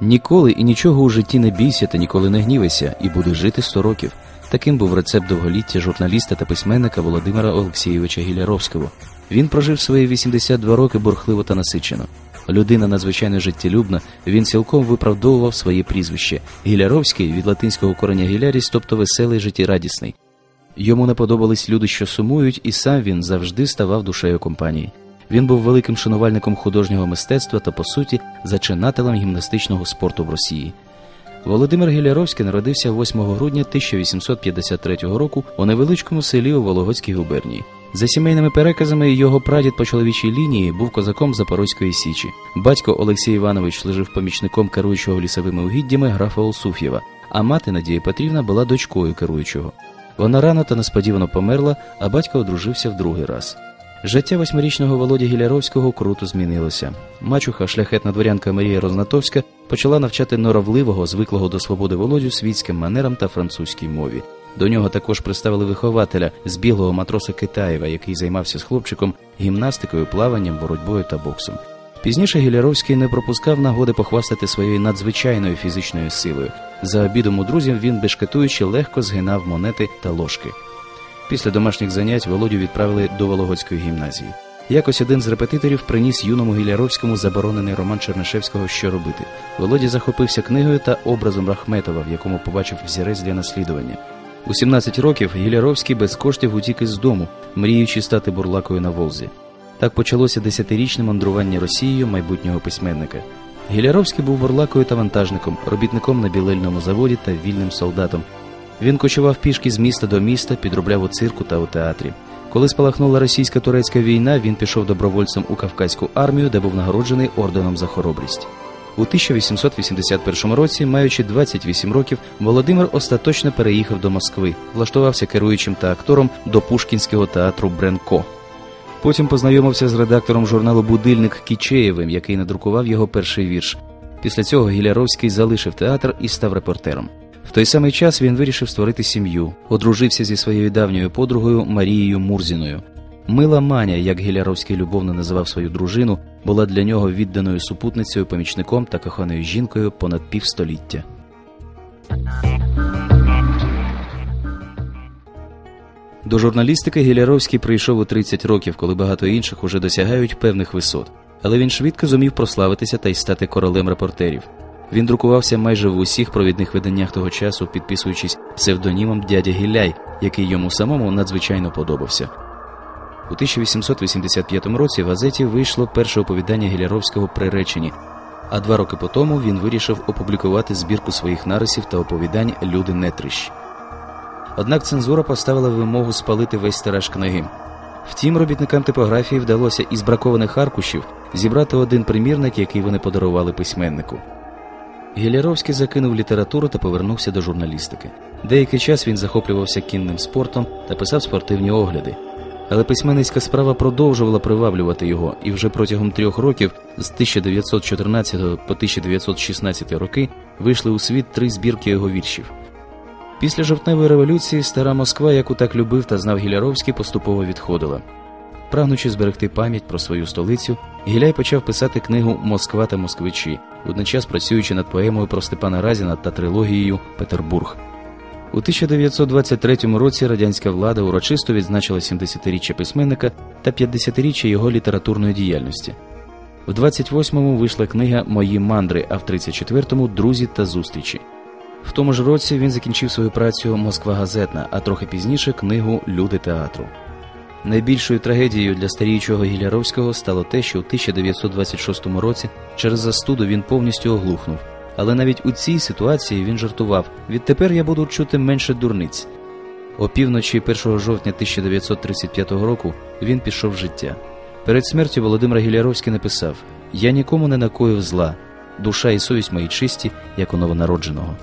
Ніколи і нічого у житті не бійся та ніколи не гнівайся, і будеш жити 100 років. Таким був рецепт довголіття журналіста та письменника Володимира Олексійовича Гіляровського. Він прожив свої 82 роки бурхливо та насичено. Людина надзвичайно життєлюбна, він цілком виправдовував своє прізвище. Гіляровський від латинського кореня гіляріс, тобто веселий життєрадісний. Йому не подобались люди, що сумують, і сам він завжди ставав душею компанії. Він був великим шанувальником художнього мистецтва та, по суті, зачинателем гімнастичного спорту в Росії. Володимир Гіляровський народився 8 грудня 1853 року у невеличкому селі у Вологодській губернії. За сімейними переказами, його прадід по чоловічій лінії був козаком Запорозької Січі. Батько Олексій Іванович служив помічником керуючого лісовими угіддями графа Олсуф'єва, а мати Надія Петрівна була дочкою керуючого. Вона рано та несподівано померла, а батько одружився в другий раз. Життя восьмирічного Володі Гіляровського круто змінилося. Мачуха, шляхетна дворянка Марія Рознатовська, почала навчати норовливого, звиклого до свободи Володю світським манерам та французькій мові. До нього також представили вихователя з білого матроса Китаєва, який займався з хлопчиком гімнастикою, плаванням, боротьбою та боксом. Пізніше Гіляровський не пропускав нагоди похвастати своєю надзвичайною фізичною силою. За обідом у друзів він бешкетуючи легко згинав монети та ложки. Після домашніх занять Володю відправили до Вологодської гімназії. Якось один з репетиторів приніс юному Гіляровському заборонений роман Чернишевського Що робити. Володі захопився книгою та образом Рахметова, в якому побачив взірець для наслідування. У 17 років Гіляровський без коштів утік із дому, мріючи стати бурлакою на Волзі. Так почалося десятирічне мандрування Росією майбутнього письменника. Гіляровський був бурлакою та вантажником, робітником на білельному заводі та вільним солдатом. Він кочував пішки з міста до міста, підробляв у цирку та у театрі. Коли спалахнула російсько-турецька війна, він пішов добровольцем у Кавказьку армію, де був нагороджений орденом за хоробрість. У 1881 році, маючи 28 років, Володимир остаточно переїхав до Москви, влаштувався керуючим та актором до Пушкінського театру Бренко. Потім познайомився з редактором журналу Будильник Кічеєвим, який надрукував його перший вірш. Після цього Гіляровський залишив театр і став репортером. В той самий час він вирішив створити сім'ю, одружився зі своєю давньою подругою Марією Мурзіною. Мила Маня, як Гіляровський любовно називав свою дружину, була для нього відданою супутницею, помічником та коханою жінкою понад півстоліття. До журналістики Гіляровський прийшов у 30 років, коли багато інших уже досягають певних висот. Але він швидко зумів прославитися та й стати королем репортерів. Він друкувався майже в усіх провідних виданнях того часу, підписуючись псевдонімом дядя Гіляй, який йому самому надзвичайно подобався. У 1885 році в газеті вийшло перше оповідання Гіляровського приречені, а два роки по тому він вирішив опублікувати збірку своїх нарисів та оповідань Люди нетрищ. Однак цензура поставила вимогу спалити весь тираж книги. Втім, робітникам типографії вдалося із бракованих аркушів зібрати один примірник, який вони подарували письменнику. Гіляровський закинув літературу та повернувся до журналістики. Деякий час він захоплювався кінним спортом та писав спортивні огляди. Але письменницька справа продовжувала приваблювати його, і вже протягом трьох років з 1914 по 1916 роки вийшли у світ три збірки його віршів. Після жовтневої революції стара Москва, яку так любив та знав Гіляровський, поступово відходила. Прагнучи зберегти пам'ять про свою столицю, Гіляй почав писати книгу Москва та москвичі, водночас працюючи над поемою про Степана Разіна та трилогією Петербург. У 1923 році радянська влада урочисто відзначила 70-річчя письменника та 50-річчя його літературної діяльності. В 28-му вийшла книга Мої мандри, а в 34-му Друзі та зустрічі. В тому ж році він закінчив свою працю Москва газетна, а трохи пізніше книгу Люди театру. Найбільшою трагедією для старіючого Гіляровського стало те, що у 1926 році через застуду він повністю оглухнув. Але навіть у цій ситуації він жартував: відтепер я буду чути менше дурниць. Опівночі 1 жовтня 1935 року він пішов в життя. Перед смертю Володимир Гіляровський написав: Я нікому не накоїв зла, душа і совість мої чисті, як у новонародженого.